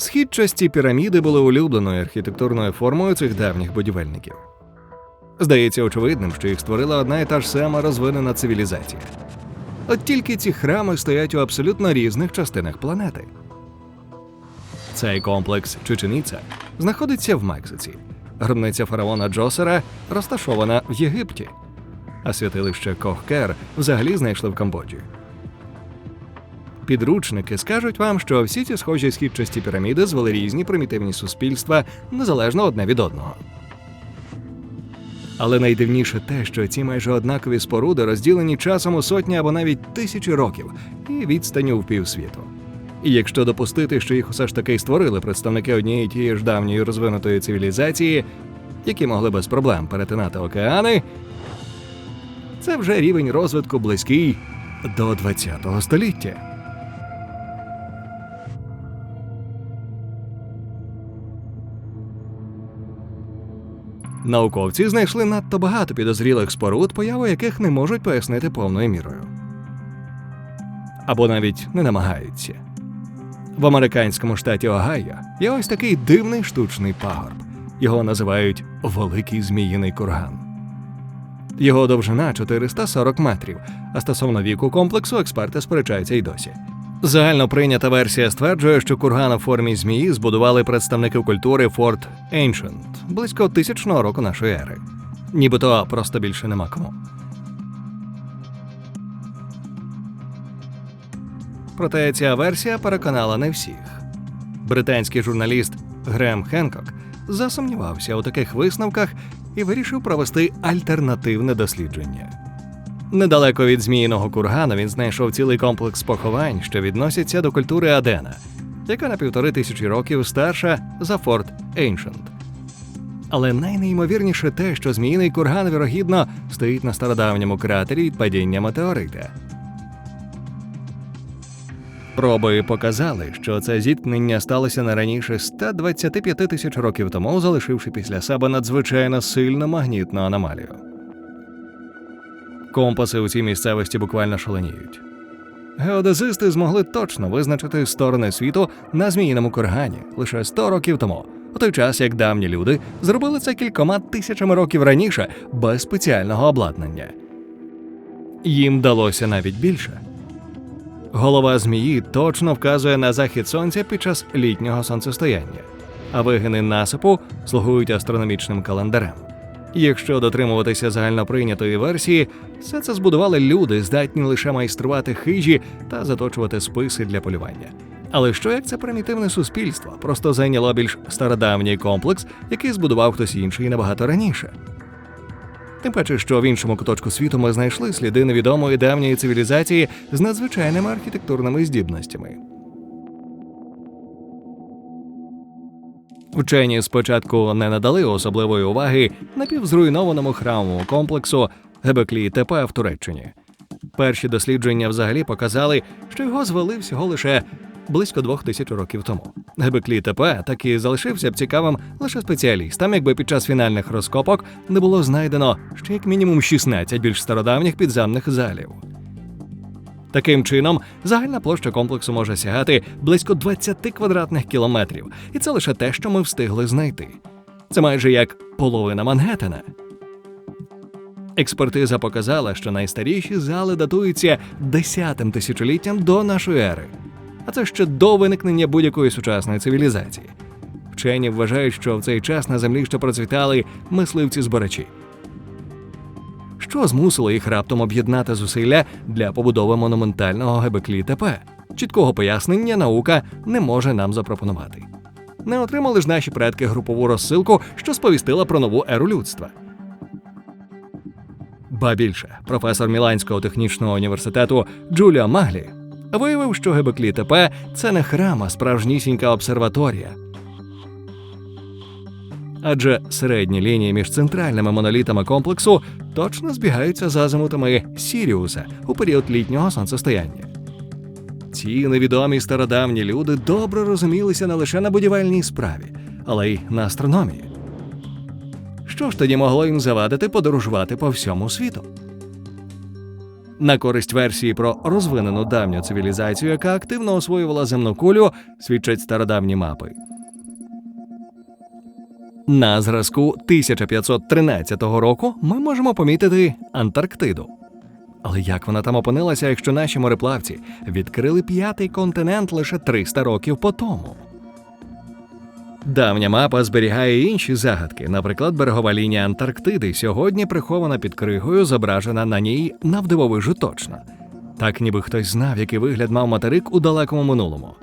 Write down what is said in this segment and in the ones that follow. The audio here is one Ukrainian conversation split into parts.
Східчасті піраміди були улюбленою архітектурною формою цих давніх будівельників. Здається очевидним, що їх створила одна і та ж сама розвинена цивілізація. От тільки ці храми стоять у абсолютно різних частинах планети. Цей комплекс Чеченіця знаходиться в Мексиці. Гробниця фараона Джосера розташована в Єгипті, а святилище Кохкер взагалі знайшли в Камбоджі. Підручники скажуть вам, що всі ці схожі східчасті піраміди звели різні примітивні суспільства незалежно одне від одного. Але найдивніше те, що ці майже однакові споруди розділені часом у сотні або навіть тисячі років і відстаню в півсвіту. І якщо допустити, що їх усе ж таки створили представники однієї тієї ж давньої розвинутої цивілізації, які могли без проблем перетинати океани, це вже рівень розвитку близький до ХХ століття. Науковці знайшли надто багато підозрілих споруд, появу яких не можуть пояснити повною мірою. Або навіть не намагаються. В американському штаті Огайо є ось такий дивний штучний пагорб. Його називають Великий Зміїний курган. Його довжина 440 метрів, а стосовно віку комплексу експерти сперечаються й досі. Загально прийнята версія стверджує, що курган у формі змії збудували представники культури Форт Ancient близько тисячного року нашої ери. Нібито просто більше нема кому. Проте ця версія переконала не всіх. Британський журналіст Грем Хенкок засумнівався у таких висновках і вирішив провести альтернативне дослідження. Недалеко від зміїного кургану він знайшов цілий комплекс поховань, що відносяться до культури Адена, яка на півтори тисячі років старша за Форт Ейншент. Але найнеймовірніше те, що зміїний курган, вірогідно, стоїть на стародавньому кратері від падіння метеорита. Проби показали, що це зіткнення сталося не раніше 125 тисяч років тому, залишивши після себе надзвичайно сильну магнітну аномалію. Компаси у цій місцевості буквально шаленіють. Геодезисти змогли точно визначити сторони світу на зміїному кургані лише 100 років тому, у той час як давні люди зробили це кількома тисячами років раніше без спеціального обладнання. Їм вдалося навіть більше. Голова змії точно вказує на захід сонця під час літнього сонцестояння, а вигини насипу слугують астрономічним календарем. Якщо дотримуватися загальноприйнятої версії, все це збудували люди, здатні лише майструвати хижі та заточувати списи для полювання. Але що як це примітивне суспільство просто зайняло більш стародавній комплекс, який збудував хтось інший набагато раніше? Тим паче, що в іншому куточку світу ми знайшли сліди невідомої давньої цивілізації з надзвичайними архітектурними здібностями. Вчені спочатку не надали особливої уваги напівзруйнованому храмовому комплексу Гебеклі Тепе в Туреччині. Перші дослідження взагалі показали, що його звели всього лише близько двох тисяч років тому. Гебеклі Тепе таки залишився б цікавим лише спеціалістам, якби під час фінальних розкопок не було знайдено ще як мінімум 16 більш стародавніх підземних залів. Таким чином, загальна площа комплексу може сягати близько 20 квадратних кілометрів, і це лише те, що ми встигли знайти. Це майже як половина Мангеттена. Експертиза показала, що найстаріші зали датуються 10 тисячоліттям до нашої ери, а це ще до виникнення будь-якої сучасної цивілізації. Вчені вважають, що в цей час на землі ще процвітали мисливці-збирачі. Що змусило їх раптом об'єднати зусилля для побудови монументального Гебеклі ТП? Чіткого пояснення наука не може нам запропонувати. Не отримали ж наші предки групову розсилку, що сповістила про нову еру людства. Ба більше, професор Міланського технічного університету Джуліа Маглі виявив, що Гебеклі ТП це не храм, а справжнісінька обсерваторія. Адже середні лінії між центральними монолітами комплексу точно збігаються з азимутами Сіріуса у період літнього сонцестояння. Ці невідомі стародавні люди добре розумілися не лише на будівельній справі, але й на астрономії. Що ж тоді могло їм завадити подорожувати по всьому світу? На користь версії про розвинену давню цивілізацію, яка активно освоювала земну кулю, свідчать стародавні мапи. На зразку 1513 року ми можемо помітити Антарктиду. Але як вона там опинилася, якщо наші мореплавці відкрили п'ятий континент лише 300 років по тому? Давня мапа зберігає інші загадки. Наприклад, берегова лінія Антарктиди сьогодні прихована під кригою, зображена на ній навдивовижу точно. Так ніби хтось знав, який вигляд мав материк у далекому минулому.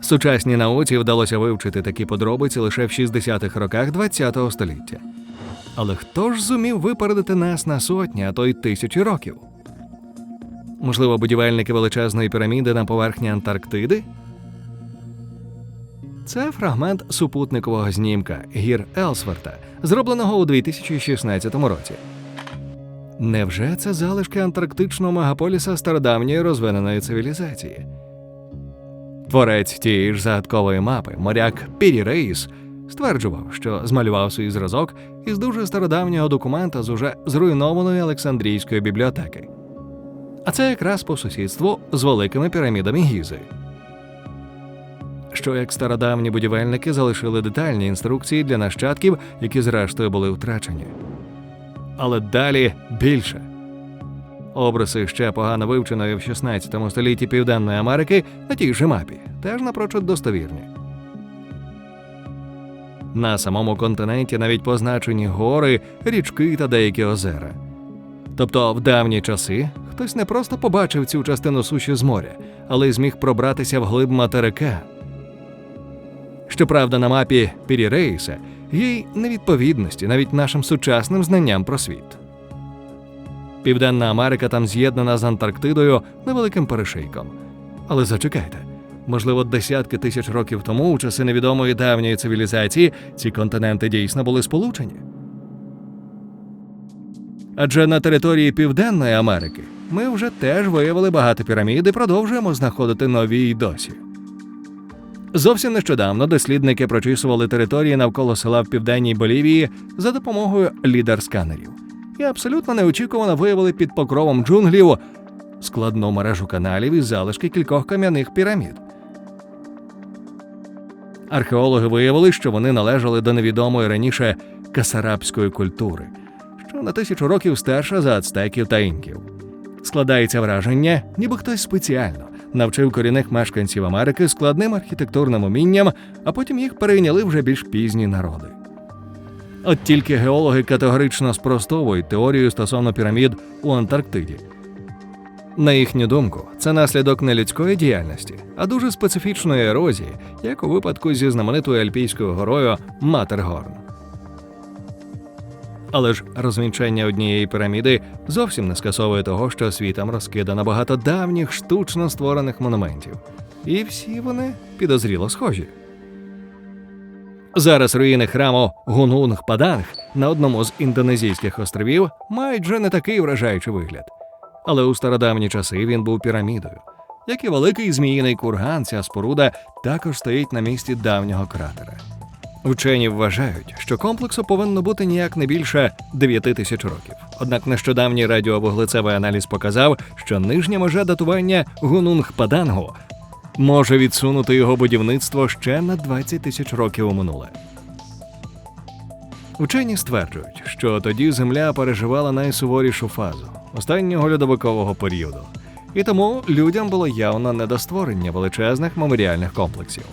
Сучасній науці вдалося вивчити такі подробиці лише в 60-х роках ХХ століття. Але хто ж зумів випередити нас на сотні, а то й тисячі років? Можливо, будівельники величезної піраміди на поверхні Антарктиди? Це фрагмент супутникового знімка гір Елсверта, зробленого у 2016 році. Невже це залишки антарктичного мегаполіса стародавньої розвиненої цивілізації? Творець тієї ж загадкової мапи, моряк Пірі Рейс, стверджував, що змалював свій зразок із дуже стародавнього документа з уже зруйнованої Олександрійської бібліотеки. А це якраз по сусідству з великими пірамідами Гізи. Що як стародавні будівельники залишили детальні інструкції для нащадків, які зрештою були втрачені. Але далі більше. Обриси ще погано вивченої в 16 столітті Південної Америки на тій же мапі, теж напрочуд достовірні. На самому континенті навіть позначені гори, річки та деякі озера. Тобто, в давні часи хтось не просто побачив цю частину суші з моря, але й зміг пробратися вглиб материка. Щоправда, на мапі Пірірейса є й невідповідності навіть нашим сучасним знанням про світ. Південна Америка там з'єднана з Антарктидою невеликим перешийком. Але зачекайте, можливо, десятки тисяч років тому, у часи невідомої давньої цивілізації, ці континенти дійсно були сполучені. Адже на території Південної Америки ми вже теж виявили багато пірамід і продовжуємо знаходити нові й досі. Зовсім нещодавно дослідники прочісували території навколо села в південній Болівії за допомогою лідер-сканерів і абсолютно неочікувано виявили під покровом джунглів складну мережу каналів і залишки кількох кам'яних пірамід. Археологи виявили, що вони належали до невідомої раніше касарабської культури, що на тисячу років старша за ацтеків та інків. Складається враження, ніби хтось спеціально навчив корінних мешканців Америки складним архітектурним умінням, а потім їх перейняли вже більш пізні народи. От тільки геологи категорично спростовують теорію стосовно пірамід у Антарктиді. На їхню думку, це наслідок не людської діяльності, а дуже специфічної ерозії, як у випадку зі знаменитою альпійською горою Матергорн. Але ж розвінчання однієї піраміди зовсім не скасовує того, що світом розкидано багато давніх штучно створених монументів, і всі вони підозріло схожі. Зараз руїни храму Гунунг Паданг на одному з індонезійських островів мають вже не такий вражаючий вигляд. Але у стародавні часи він був пірамідою. Як і великий зміїний курган, ця споруда також стоїть на місці давнього кратера. Вчені вважають, що комплексу повинно бути ніяк не більше 9 тисяч років. Однак нещодавній радіовуглецевий аналіз показав, що нижня межа датування Гунунг Падангу може відсунути його будівництво ще на 20 тисяч років у минуле. Учені стверджують, що тоді Земля переживала найсуворішу фазу останнього льодовикового періоду, і тому людям було явно не до створення величезних меморіальних комплексів.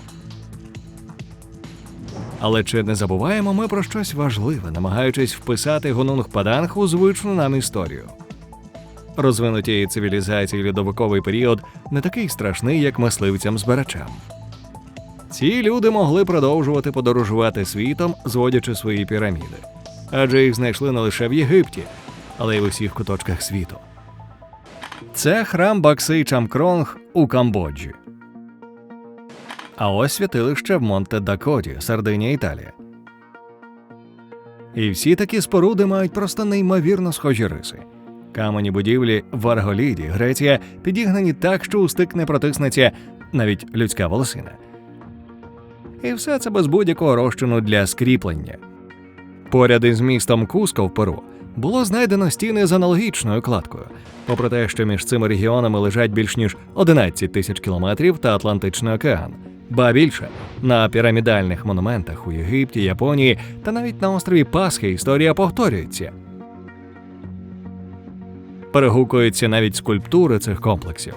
Але чи не забуваємо ми про щось важливе, намагаючись вписати Гонунг Паданг у звичну нам історію? Розвинутій цивілізації льодовиковий період не такий страшний, як мисливцям збирачам. Ці люди могли продовжувати подорожувати світом, зводячи свої піраміди, адже їх знайшли не лише в Єгипті, але й в усіх куточках світу. Це храм Бакси Чамкронг у Камбоджі. А ось святилище в Монте Дакоті, Сардинія, Італія. І всі такі споруди мають просто неймовірно схожі риси. Камені будівлі в Арголіді, Греція, підігнані так, що у стик не протиснеться навіть людська волосина. І все це без будь-якого розчину для скріплення. Поряд із містом Куско в Перу було знайдено стіни з аналогічною кладкою. Попри те, що між цими регіонами лежать більш ніж 11 тисяч кілометрів та Атлантичний океан. Ба більше на пірамідальних монументах у Єгипті, Японії та навіть на острові Пасхи історія повторюється. Перегукуються навіть скульптури цих комплексів.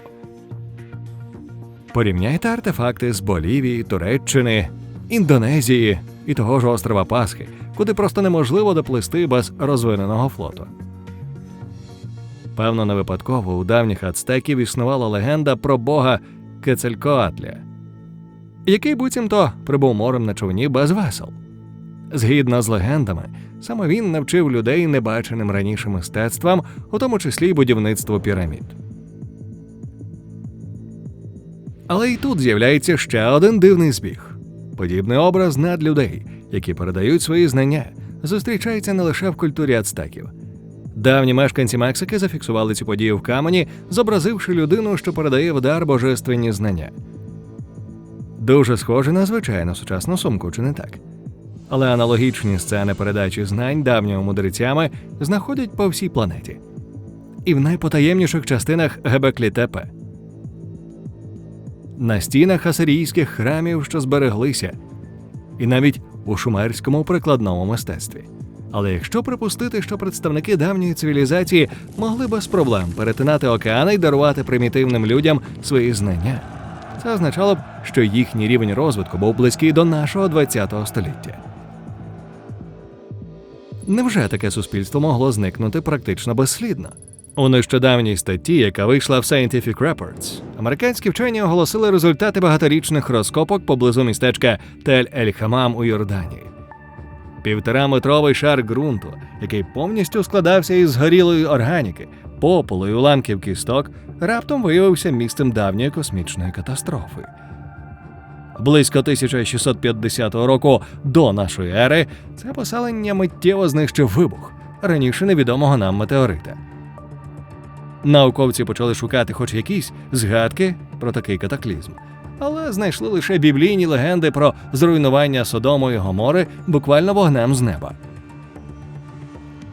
Порівняйте артефакти з Болівії, Туреччини, Індонезії і того ж острова Пасхи, куди просто неможливо доплисти без розвиненого флоту. Певно, не випадково у давніх ацтеків існувала легенда про бога Кецелькоатля, який буцімто прибув морем на човні без весел. Згідно з легендами, саме він навчив людей небаченим раніше мистецтвам, у тому числі й будівництву пірамід. Але й тут з'являється ще один дивний збіг. Подібний образ надлюдей, які передають свої знання, зустрічається не лише в культурі ацтеків. Давні мешканці Мексики зафіксували цю подію в камені, зобразивши людину, що передає в дар божественні знання. Дуже схоже на звичайну сучасну сумку, чи не так? Але аналогічні сцени передачі знань давніми мудрецями знаходять по всій планеті. І в найпотаємніших частинах Гебеклі Тепе. На стінах асирійських храмів, що збереглися, і навіть у шумерському прикладному мистецтві. Але якщо припустити, що представники давньої цивілізації могли без проблем перетинати океани і дарувати примітивним людям свої знання, це означало б, що їхній рівень розвитку був близький до нашого ХХ століття. Невже таке суспільство могло зникнути практично безслідно? У нещодавній статті, яка вийшла в Scientific Reports, американські вчені оголосили результати багаторічних розкопок поблизу містечка Тель-Ель-Хамам у Йорданії. Півтораметровий шар ґрунту, який повністю складався із згорілої органіки, попелу і уламків кісток, раптом виявився місцем давньої космічної катастрофи. Близько 1650 року до нашої ери це поселення миттєво знищив вибух раніше невідомого нам метеорита. Науковці почали шукати хоч якісь згадки про такий катаклізм, але знайшли лише біблійні легенди про зруйнування Содому і Гомори буквально вогнем з неба.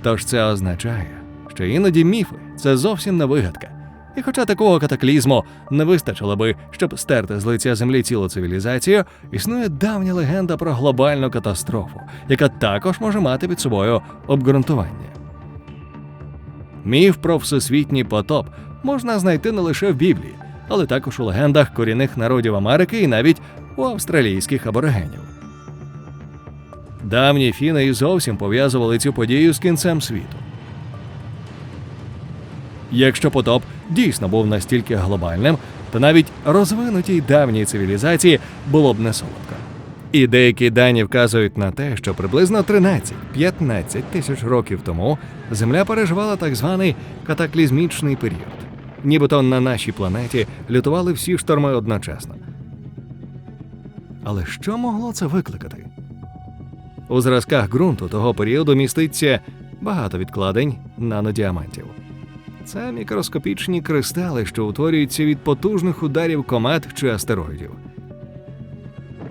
Тож це означає, що іноді міфи це зовсім не вигадка. І хоча такого катаклізму не вистачило би, щоб стерти з лиця землі цілу цивілізацію, існує давня легенда про глобальну катастрофу, яка також може мати під собою обґрунтування. Міф про всесвітній потоп можна знайти не лише в Біблії, але також у легендах корінних народів Америки і навіть у австралійських аборигенів. Давні фіни і зовсім пов'язували цю подію з кінцем світу. Якщо потоп дійсно був настільки глобальним, то навіть розвинутій давній цивілізації було б не солодко. І деякі дані вказують на те, що приблизно 13-15 тисяч років тому Земля переживала так званий катаклізмічний період. Нібито на нашій планеті лютували всі шторми одночасно. Але що могло це викликати? У зразках ґрунту того періоду міститься багато відкладень нанодіамантів. Це мікроскопічні кристали, що утворюються від потужних ударів комет чи астероїдів.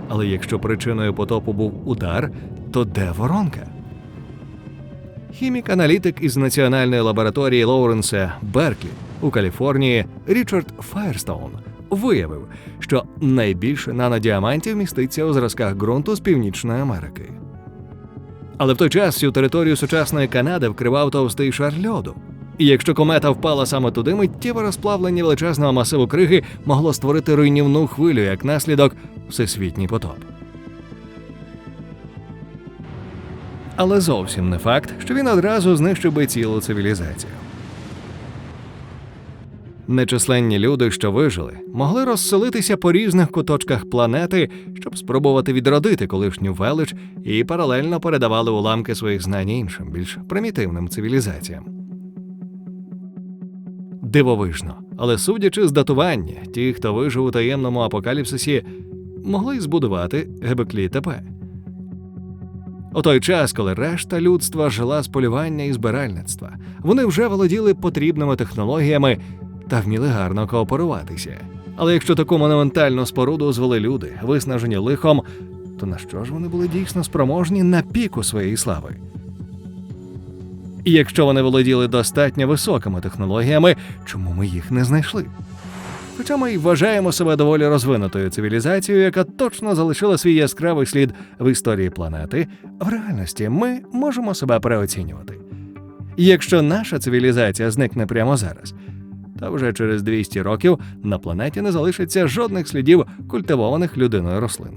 Але якщо причиною потопу був удар, то де воронка? Хімік-аналітик із національної лабораторії Лоуренса Берклі у Каліфорнії Річард Файерстоун виявив, що найбільше нанодіамантів міститься у зразках ґрунту з Північної Америки. Але в той час всю територію сучасної Канади вкривав товстий шар льоду. І якщо комета впала саме туди, миттєве розплавлення величезного масиву криги могло створити руйнівну хвилю як наслідок всесвітній потоп. Але зовсім не факт, що він одразу знищив би цілу цивілізацію. Нечисленні люди, що вижили, могли розселитися по різних куточках планети, щоб спробувати відродити колишню велич і паралельно передавали уламки своїх знань іншим, більш примітивним цивілізаціям. Дивовижно, але судячи з датування, ті, хто вижив у таємному апокаліпсисі, могли збудувати Гебеклі ТП. У той час, коли решта людства жила з полювання і збиральництва, вони вже володіли потрібними технологіями та вміли гарно кооперуватися. Але якщо таку монументальну споруду звели люди, виснажені лихом, то на що ж вони були дійсно спроможні на піку своєї слави? І якщо вони володіли достатньо високими технологіями, чому ми їх не знайшли? Хоча ми й вважаємо себе доволі розвинутою цивілізацією, яка точно залишила свій яскравий слід в історії планети, в реальності ми можемо себе переоцінювати. І якщо наша цивілізація зникне прямо зараз, то вже через 200 років на планеті не залишиться жодних слідів культивованих людиною рослин.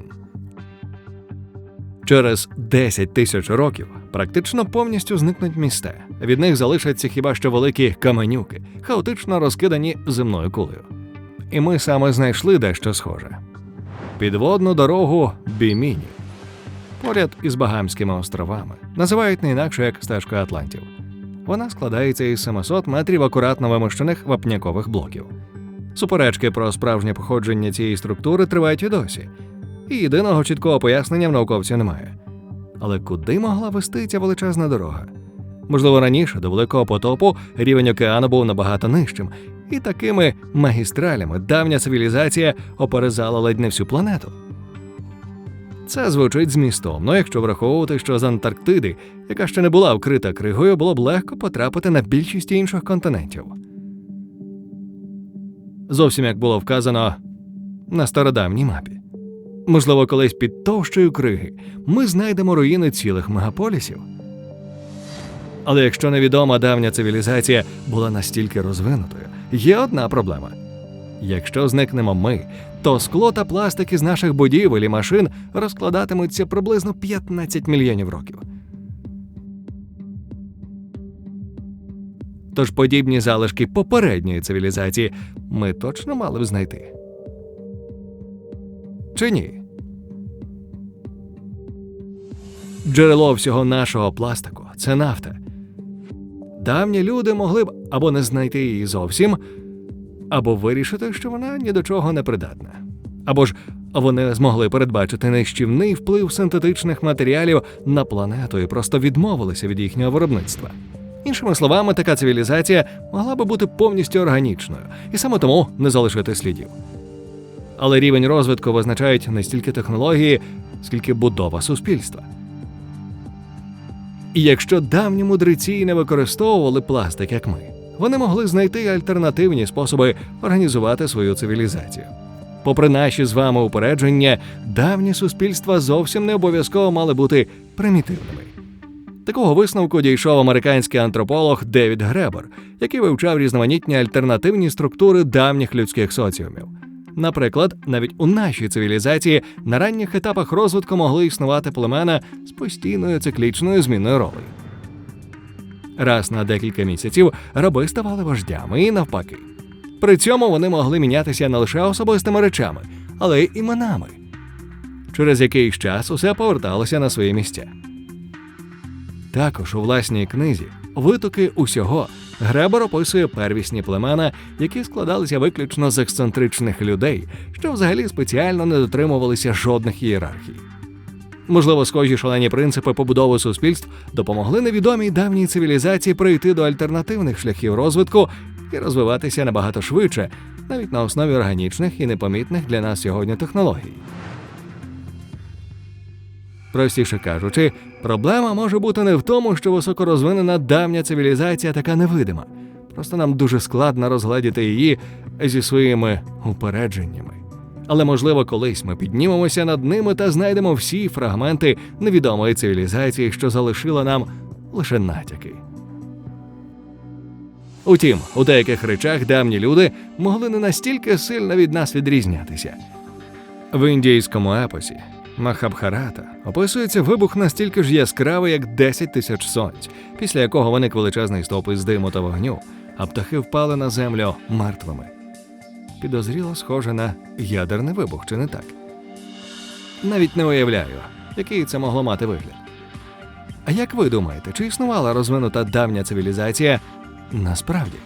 Через 10 тисяч років практично повністю зникнуть міста. Від них залишаться хіба що великі каменюки, хаотично розкидані земною кулею. І ми саме знайшли дещо схоже: підводну дорогу Біміні. Поряд із Багамськими островами називають не інакше як стежкою Атлантів. Вона складається із 700 метрів акуратно вимощених вапнякових блоків. Суперечки про справжнє походження цієї структури тривають і досі, і єдиного чіткого пояснення в науковців немає. Але куди могла вести ця величезна дорога? Можливо, раніше до великого потопу рівень океану був набагато нижчим, і такими магістралями давня цивілізація оперезала ледь не всю планету. Це звучить змістовно, якщо враховувати, що з Антарктиди, яка ще не була вкрита кригою, було б легко потрапити на більшість інших континентів. Зовсім як було вказано на стародавній мапі. Можливо, колись під товщою криги ми знайдемо руїни цілих мегаполісів. Але якщо невідома давня цивілізація була настільки розвинутою, є одна проблема. Якщо зникнемо ми, то скло та пластик із наших будівель і машин розкладатимуться приблизно 15 мільйонів років. Тож подібні залишки попередньої цивілізації ми точно мали б знайти. Чи ні? Джерело всього нашого пластику це нафта. Давні люди могли б або не знайти її зовсім, або вирішити, що вона ні до чого не придатна. Або ж вони змогли передбачити нищівний вплив синтетичних матеріалів на планету і просто відмовилися від їхнього виробництва. Іншими словами, така цивілізація могла би бути повністю органічною і саме тому не залишити слідів. Але рівень розвитку визначають не стільки технології, скільки будова суспільства. І якщо давні мудреці не використовували пластик, як ми, вони могли знайти альтернативні способи організувати свою цивілізацію. Попри наші з вами упередження, давні суспільства зовсім не обов'язково мали бути примітивними. Такого висновку дійшов американський антрополог Девід Гребер, який вивчав різноманітні альтернативні структури давніх людських соціумів. Наприклад, навіть у нашій цивілізації на ранніх етапах розвитку могли існувати племена з постійною циклічною зміною ролей. Раз на декілька місяців раби ставали вождями і навпаки. При цьому вони могли мінятися не лише особистими речами, але й іменами. Через якийсь час усе поверталося на свої місця. Також у власній книзі Витоки усього Гребер описує первісні племена, які складалися виключно з ексцентричних людей, що взагалі спеціально не дотримувалися жодних ієрархій. Можливо, схожі шалені принципи побудови суспільств допомогли невідомій давній цивілізації прийти до альтернативних шляхів розвитку і розвиватися набагато швидше, навіть на основі органічних і непомітних для нас сьогодні технологій. Простіше кажучи, проблема може бути не в тому, що високорозвинена давня цивілізація така невидима. Просто нам дуже складно розгледіти її зі своїми упередженнями. Але можливо, колись ми піднімемося над ними та знайдемо всі фрагменти невідомої цивілізації, що залишила нам лише натяки. Утім, у деяких речах давні люди могли не настільки сильно від нас відрізнятися. В індійському епосі Махабхарата описується вибух настільки ж яскравий, як 10 тисяч сонць, після якого виник величезний стовп із диму та вогню, а птахи впали на землю мертвими. Підозріло схоже на ядерний вибух, чи не так? Навіть не уявляю, який це могло мати вигляд. А як ви думаєте, чи існувала розвинута давня цивілізація насправді?